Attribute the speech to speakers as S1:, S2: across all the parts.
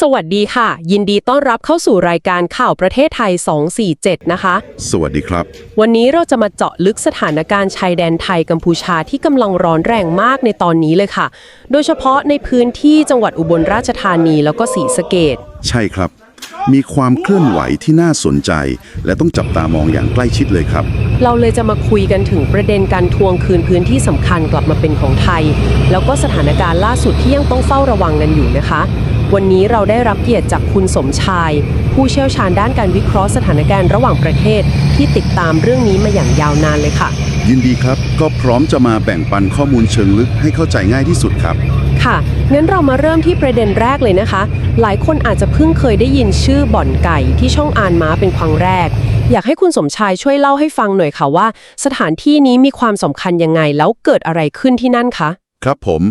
S1: สวัสดีค่ะ ยินดีต้อนรับเข้าสู่รายการข่าวประเทศไทย 247 นะคะ
S2: สวัสดีครับ
S1: วันนี้เราจะมาเจาะลึกสถานการณ์ชายแดนไทยกัมพูชาที่กำลังร้อนแรงมากในตอนนี้เลยค่ะ โดยเฉพาะในพื้นที่จังหวัดอุบลราชธานีแล้วก็ศรีสะเกด
S2: ใช่ครับ มีความเคลื่อนไหวที่น่าสนใจ และต้องจับตามองอย่างใกล้ชิดเลยครับ
S1: เราเลยจะมาคุยกันถึงประเด็นการทวงคืนพื้นที่สำคัญกลับมาเป็นของไทย แล้วก็สถานการณ์ล่าสุดที่ยังต้องเฝ้าระวังกันอยู่นะคะ วันนี้เราได้รับเกียรติจากคุณสมชาย ผู้เชี่ยวชาญด้านการวิเคราะห์สถานการณ์ระหว่างประเทศ ที่ติดตามเรื่องนี้มาอย่างยาวนานเลยค่ะ
S2: ยินดีครับก็พร้อมจะมาแบ่งปันข้อมูลเชิงลึกให้เข้าใจง่ายที่สุดครับ
S1: ค่ะ งั้นเรามาเริ่มที่ประเด็นแรกเลยนะคะ หลายคนอาจจะเพิ่งเคยได้ยินชื่อบ่อนไก่ที่ช่องอานม้าเป็นครั้งแรก อยากให้คุณสมชายช่วยเล่าให้ฟังหน่อยค่ะว่า สถานที่นี้มีความสำคัญยังไงแล้วเกิดอะไรขึ้นที่นั่นคะ
S2: ครับผม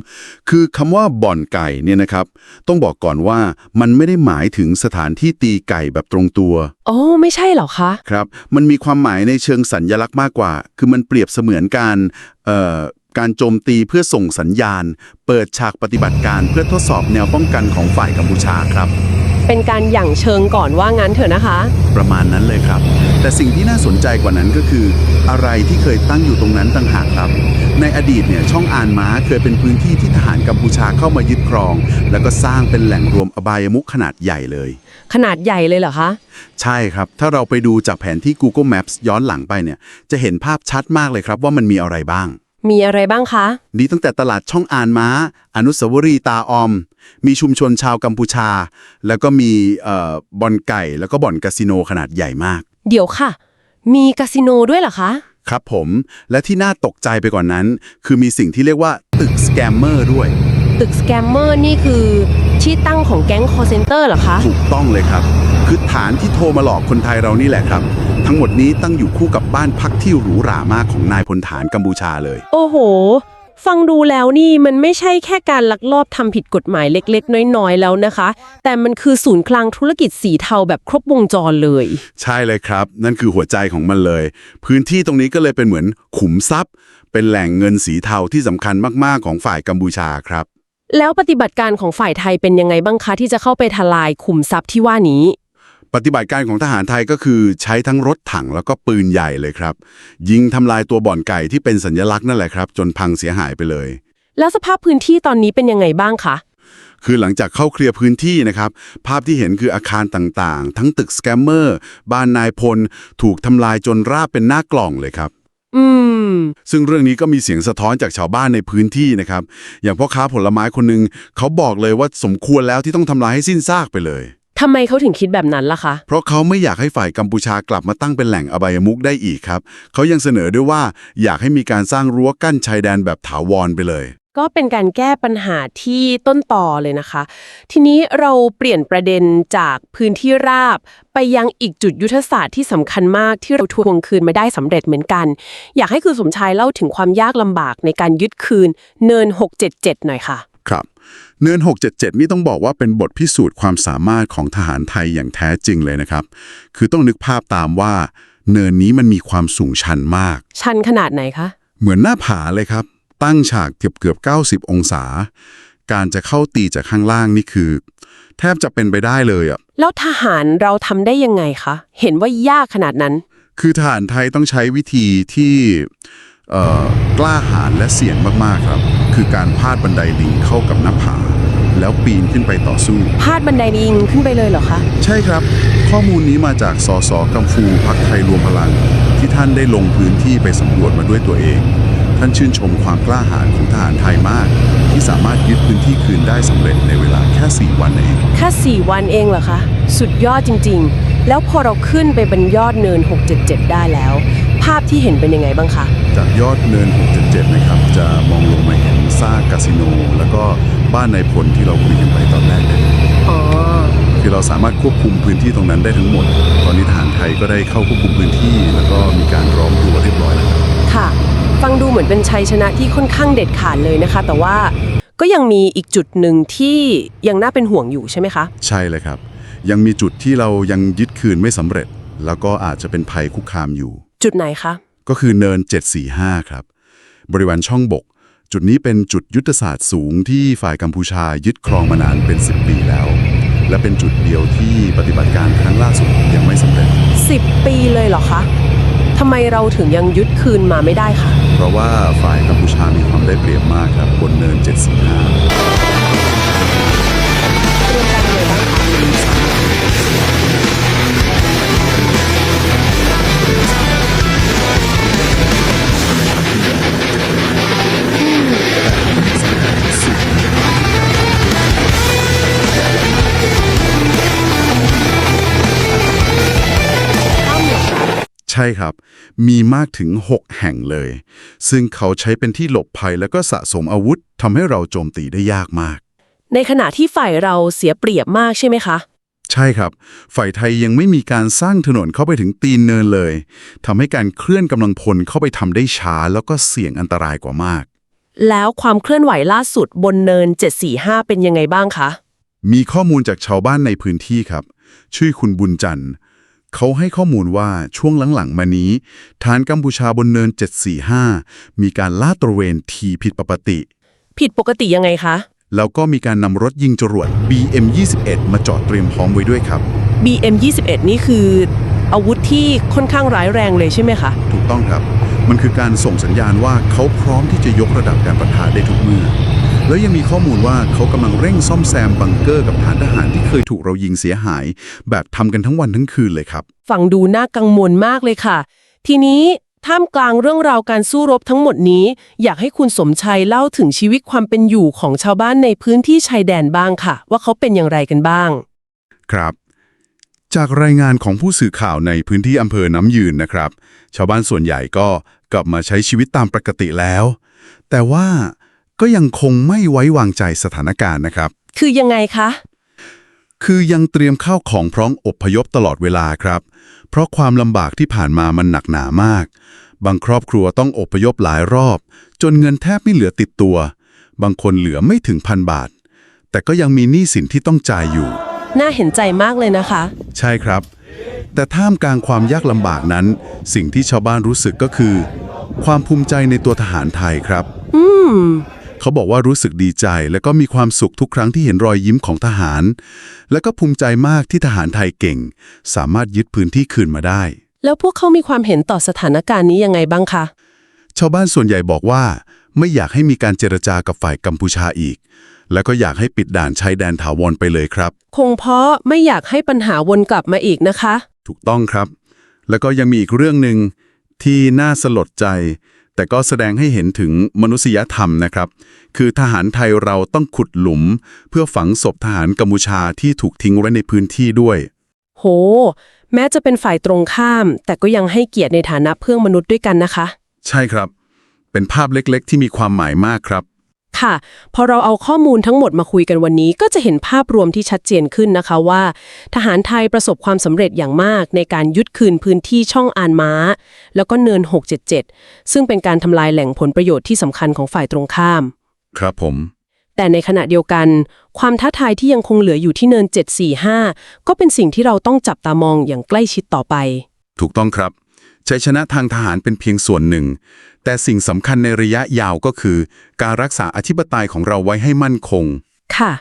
S2: คือคำว่าบ่อนไก่เนี่ยนะครับ ต้องบอกก่อนว่ามันไม่ได้หมายถึงสถานที่ตีไก่แบบตรงตัว
S1: โอ้ไม่ใช่เหรอคะ
S2: ครับ มันมีความหมายในเชิงสัญญลักษณ์มากกว่า คือมันเปรียบเสมือนการเอ่อ การโจมตีเพื่อส่งสัญญาณ เปิดฉากปฏิบัติการเพื่อทดสอบแนวป้องกันของฝ่ายกัมพูชาครับ
S1: เป็นการหยั่งเชิงก่อนว่างั้นเถอะนะคะ
S2: ประมาณนั้นเลยครับ แต่สิ่งที่น่าสนใจกว่านั้นก็คือ อะไรที่เคยตั้งอยู่ตรงนั้นต่างหากครับ ในอดีตเนี่ยช่องอานม้าเคยเป็นพื้นที่ที่ทหารกัมพูชาเข้ามายึดครอง แล้วก็สร้างเป็นแหล่งรวมอบายมุขขนาดใหญ่เลย
S1: ขนาดใหญ่เลยเหรอคะ
S2: ใช่ครับ ถ้าเราไปดูจากแผนที่ Google Maps ย้อนหลังไปเนี่ยจะเห็นภาพชัดมากเลยครับว่ามันมีอะไรบ้าง
S1: มีอะไรบ้างคะ
S2: ดีตั้งแต่ตลาดช่องอานม้า อนุสาวรีย์ตาออม มีชุมชนชาวกัมพูชา แล้วก็มีเอ่อบ่อนไก่ แล้วก็บ่อนคาสิโนขนาดใหญ่มาก
S1: เดี๋ยวค่ะ มีคาสิโนด้วยเหรอคะ
S2: ครับผม และที่น่าตกใจไปกว่านนั้น คือมีสิ่งที่เรียกว่าตึกสแกมเมอร์ด้วย
S1: ตึกสแกมเมอร์นี่คือที่ตั้งของแก๊งคอร์เซนเตอร์เหรอคะ
S2: ถูกต้องเลยครับ คือฐานที่โทรมาหลอกคนไทยเรานี่แหละครับ ทั้งหมดนี้ตั้งอยู่คู่กับบ้านพักที่หรูหรามากของนายพลฐานกัมพูชาเลย
S1: โอ้โห ฟังดูแล้วนี่มันไม่ใช่แค่การลักลอบทำผิดกฎหมายเล็กๆ น้อยๆ แล้วนะคะ แต่มันคือศูนย์กลางธุรกิจสีเทาแบบครบวงจรเลย
S2: ใช่เลยครับ นั่นคือหัวใจของมันเลย พื้นที่ตรงนี้ก็เลยเป็นเหมือนขุมทรัพย์ เป็นแหล่งเงินสีเทาที่สำคัญมากๆของฝ่ายกัมพูชาครับ
S1: แล้วปฏิบัติการของฝ่ายไทยเป็นยังไงบ้างคะที่จะเข้าไปทลายขุมทรัพย์ที่ว่านี้
S2: ปฏิบัติการของทหารไทยก็คือใช้ทั้งรถถังแล้วก็ปืนใหญ่เลยครับ ยิงทำลายตัวบ่อนไก่ที่เป็นสัญลักษณ์นั่นแหละครับ จนพังเสียหายไปเลย
S1: แล้วสภาพพื้นที่ตอนนี้เป็นยังไงบ้างคะ
S2: คือหลังจากเข้าเคลียร์พื้นที่นะครับ ภาพที่เห็นคืออาคารต่างๆ ทั้งตึกสแกมเมอร์ บ้านนายพล ถูกทำลายจนราบเป็นหน้ากล่องเลยครับ
S1: อืม
S2: ซึ่งเรื่องนี้ก็มีเสียงสะท้อนจากชาวบ้านในพื้นที่นะครับ อย่างพ่อค้าผลไม้คนหนึ่งเขาบอกเลยว่าสมควรแล้วที่ต้องทำลายให้สิ้นซากไปเลย
S1: ทำไมเขาถึงคิดแบบนั้นล่ะคะ
S2: เพราะเขาไม่อยากให้ฝ่ายกัมพูชากลับมาตั้งเป็นแหล่งอบายมุกได้อีกครับ เขายังเสนอด้วยว่าอยากให้มีการสร้างรั้วกั้นชายแดนแบบถาวรไปเลย
S1: ก็เป็นการแก้ปัญหาที่ต้นต่อเลยนะคะ ทีนี้เราเปลี่ยนประเด็นจากพื้นที่ราบ ไปยังอีกจุดยุทธศาสตร์ที่สำคัญมากที่เราทวงคืนมาได้สำเร็จเหมือนกัน อยากให้คุณสมชายเล่าถึงความยากลำบากในการยึดคืนเนิน 677 หน่อยค่ะ
S2: ครับ เนิน 677 นี่ต้องบอกว่าเป็นบทพิสูจน์ความสามารถของทหารไทยอย่างแท้จริงเลยนะครับ คือต้องนึกภาพตามว่าเนินนี้มันมีความสูงชันมาก
S1: ชันขนาดไหนคะ
S2: เหมือนหน้าผาเลยครับ ตั้งฉากเกือบเกือบ 90 องศา การจะเข้าตีจากข้างล่างนี่คือ แทบจะเป็นไปได้เลยอะ
S1: แล้วทหารเราทำได้ยังไงคะ เห็นว่ายากขนาดนั้น
S2: คือทหารไทยต้องใช้วิธีที่เอ่อกล้าหาญและเสี่ยงมากๆครับ คือการพาดบันไดลิงเข้ากับหน้าผา แล้วปีนขึ้นไปต่อสู้
S1: พาดบันไดลิงขึ้นไปเลยเหรอคะ
S2: ใช่ครับ ข้อมูลนี้มาจากสสกัมฟูพักไทยรวมพลัง ที่ท่านได้ลงพื้นที่ไปสำรวจมาด้วยตัวเอง ท่านชื่นชมความกล้าหาญของทหารไทยมาก ที่สามารถยึดพื้นที่คืนได้สำเร็จในเวลาแค่ 4 วันเอง
S1: แค่ 4 วันเองเหรอคะ สุดยอดจริงๆ แล้วพอเราขึ้นไปบนยอดเนิน 677 ได้แล้ว ภาพที่เห็นเป็นยังไงบ้างคะ
S2: จากยอดเนิน 677 นะครับ จะมองลงมาเห็นซากคาสิโน แล้วก็ บ้านนายพลที่เราคุยกันไปตอนแรกเลย
S1: อ๋อ
S2: คือเราสามารถควบคุมพื้นที่ตรงนั้นได้ทั้งหมด ตอนนี้ทหารไทยก็ได้เข้าควบคุมพื้นที่ แล้วก็มีการล้อมรั้วเรียบร้อยแล้วครับ
S1: ค่ะ ฟังดูเหมือนเป็นชัยชนะที่ค่อนข้างเด็ดขาดเลยนะคะ แต่ว่าก็ยังมีอีกจุดหนึ่งที่ยังน่าเป็นห่วงอยู่ใช่ไหมคะ
S2: ใช่เลยครับ ยังมีจุดที่เรายังยึดคืนไม่สำเร็จ แล้วก็อาจจะเป็นภัยคุกคามอยู่
S1: จุดไหนคะ
S2: ก็คือเนิน 745 ครับ บริเวณช่องบก จุดนี้เป็นจุดยุทธศาสตร์สูงที่ฝ่ายกัมพูชายึดครองมานานเป็น 10 ปีแล้ว และเป็นจุดเดียวที่ปฏิบัติการครั้งล่าสุดยังไม่สำเร็จ
S1: 10 ปีเลยเหรอคะทำไมเราถึงยังยึดคืนมาไม่ได้คะ
S2: เพราะว่าฝ่ายกัมพูชามีความได้เปรียบมากครับบนเนิน 745 ช่ครับ มีมากถึง 6 แห่งเลย ซึ่งเขาใช้เป็นที่หลบภัยแล้วก็สะสมอาวุธทำให้เราโจมตีได้ยากมาก
S1: ในขณะที่ฝ่ายเราเสียเปรียบมากใช่ไหมคะ
S2: ใช่ครับ ฝ่ายไทยยังไม่มีการสร้างถนนเข้าไปถึงตีนเนินเลยทำให้การเคลื่อนกำลังพลเข้าไปทำได้ช้า แล้วก็เสี่ยงอันตรายกว่ามาก
S1: แล้วความเคลื่อนไหวล่าสุดบนเนิน 745 เป็นยังไงบ้างคะ
S2: มีข้อมูลจากชาวบ้านในพื้นที่ครับ ชื่อคุณบุญจันทร์ เขาให้ข้อมูลว่าช่วงหลังๆ มานี้ ฐานกัมพูชาบนเนิน 745 มีการลาดตระเวนทีผิดปกติ
S1: ผิดปกติยังไงคะ
S2: แล้วก็มีการนำรถยิงจรวด BM21 มาจอดเตรียมพร้อมไว้ด้วยครับ
S1: BM 21 นี่คืออาวุธที่ค่อนข้างร้ายแรงเลยใช่ไหมคะ
S2: ถูกต้องครับ มันคือการส่งสัญญาณว่าเขาพร้อมที่จะยกระดับการปะทะได้ทุกเมื่อ แล้วยังมีข้อมูลว่าเขากำลังเร่งซ่อมแซมบังเกอร์กับฐานทหารที่เคยถูกเรายิงเสียหาย แบบทำกันทั้งวันทั้งคืนเลยครับ
S1: ฟังดูน่ากังวลมากเลยค่ะ ทีนี้ท่ามกลางเรื่องราวการสู้รบทั้งหมดนี้ อยากให้คุณสมชัยเล่าถึงชีวิตความเป็นอยู่ของชาวบ้านในพื้นที่ชายแดนบ้างค่ะ ว่าเขาเป็นอย่างไรกันบ้าง
S2: ครับ จากรายงานของผู้สื่อข่าวในพื้นที่อำเภอน้ำยืนนะครับ ชาวบ้านส่วนใหญ่ก็กลับมาใช้ชีวิตตามปกติแล้ว แต่ว่า ก็ยังคงไม่ไว้วางใจสถานการณ์นะครับ
S1: คือยังไงคะ
S2: คือยังเตรียมข้าวของพร้อมอพยพตลอดเวลาครับ เพราะความลำบากที่ผ่านมามันหนักหนามาก บางครอบครัวต้องอพยพหลายรอบ จนเงินแทบไม่เหลือติดตัว บางคนเหลือไม่ถึงพันบาท แต่ก็ยังมีหนี้สินที่ต้องจ่ายอยู่
S1: น่าเห็นใจมากเลยนะคะ
S2: ใช่ครับ แต่ท่ามกลางความยากลำบากนั้น สิ่งที่ชาวบ้านรู้สึกก็คือ ความภูมิใจในตัวทหารไทยครับ
S1: อืม
S2: เขาบอกว่ารู้สึกดีใจ และก็มีความสุขทุกครั้งที่เห็นรอยยิ้มของทหาร และก็ภูมิใจมากที่ทหารไทยเก่ง สามารถยึดพื้นที่คืนมาได้
S1: แล้วพวกเขามีความเห็นต่อสถานการณ์นี้ยังไงบ้างคะ
S2: ชาวบ้านส่วนใหญ่บอกว่า ไม่อยากให้มีการเจรจากับฝ่ายกัมพูชาอีก และก็อยากให้ปิดด่านชายแดนถาวรไปเลยครับ
S1: คงเพราะไม่อยากให้ปัญหาวนกลับมาอีกนะคะ
S2: ถูกต้องครับ แล้วก็ยังมีอีกเรื่องหนึ่งที่น่าสลดใจ แต่ก็แสดงให้เห็นถึงมนุษยธรรมนะครับ คือทหารไทยเราต้องขุดหลุม เพื่อฝังศพทหารกัมพูชาที่ถูกทิ้งไว้ในพื้นที่ด้วย
S1: โห แม้จะเป็นฝ่ายตรงข้าม แต่ก็ยังให้เกียรติในฐานะเพื่อนมนุษย์ด้วยกันนะคะ
S2: ใช่ครับ เป็นภาพเล็กๆ ที่มีความหมายมากครับ
S1: ค่ะ พอเราเอาข้อมูลทั้งหมดมาคุยกันวันนี้ ก็จะเห็นภาพรวมที่ชัดเจนขึ้นนะคะว่า ทหารไทยประสบความสำเร็จอย่างมาก ในการยึดคืนพื้นที่ช่องอานม้า แล้วก็เนิน 677 ซึ่งเป็นการทำลายแหล่งผลประโยชน์ที่สำคัญของฝ่ายตรงข้าม
S2: ครับผม
S1: แต่ในขณะเดียวกัน ความท้าทายที่ยังคงเหลืออยู่ที่เนิน 745 ก็เป็นสิ่งที่เราต้องจับตามองอย่างใกล้ชิดต่อไป
S2: ถูกต้องครับชัยชนะทางทหารเป็นเพียงส่วนหนึ่ง แต่สิ่งสำคัญในระยะยาวก็คือ การรักษาอธิปไตยของเราไว้ให้มั่นคง
S1: ค่ะ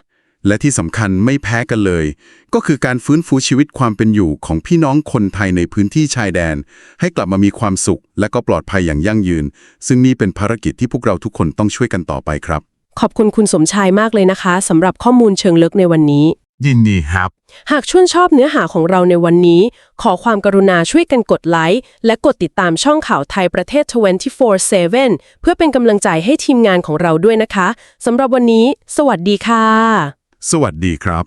S2: และที่สำคัญไม่แพ้กันเลย ก็คือการฟื้นฟูชีวิตความเป็นอยู่ของพี่น้องคนไทยในพื้นที่ชายแดน ให้กลับมามีความสุข และก็ปลอดภัยอย่างยั่งยืน ซึ่งนี่เป็นภารกิจที่พวกเราทุกคนต้องช่วยกันต่อไปครับ
S1: ขอบคุณคุณสมชายมากเลยนะคะสำหรับข้อมูลเชิงลึกในวันนี้
S3: ยินดีครับ
S1: หากชื่นชอบเนื้อหาของเราในวันนี้ ขอความกรุณาช่วยกันกดไลค์ และกดติดตามช่องข่าวไทยประเทศ 24/7 เพื่อเป็นกำลังใจให้ทีมงานของเราด้วยนะคะสำหรับวันนี้ สวัสดีค่ะ
S2: สวัสดีครับ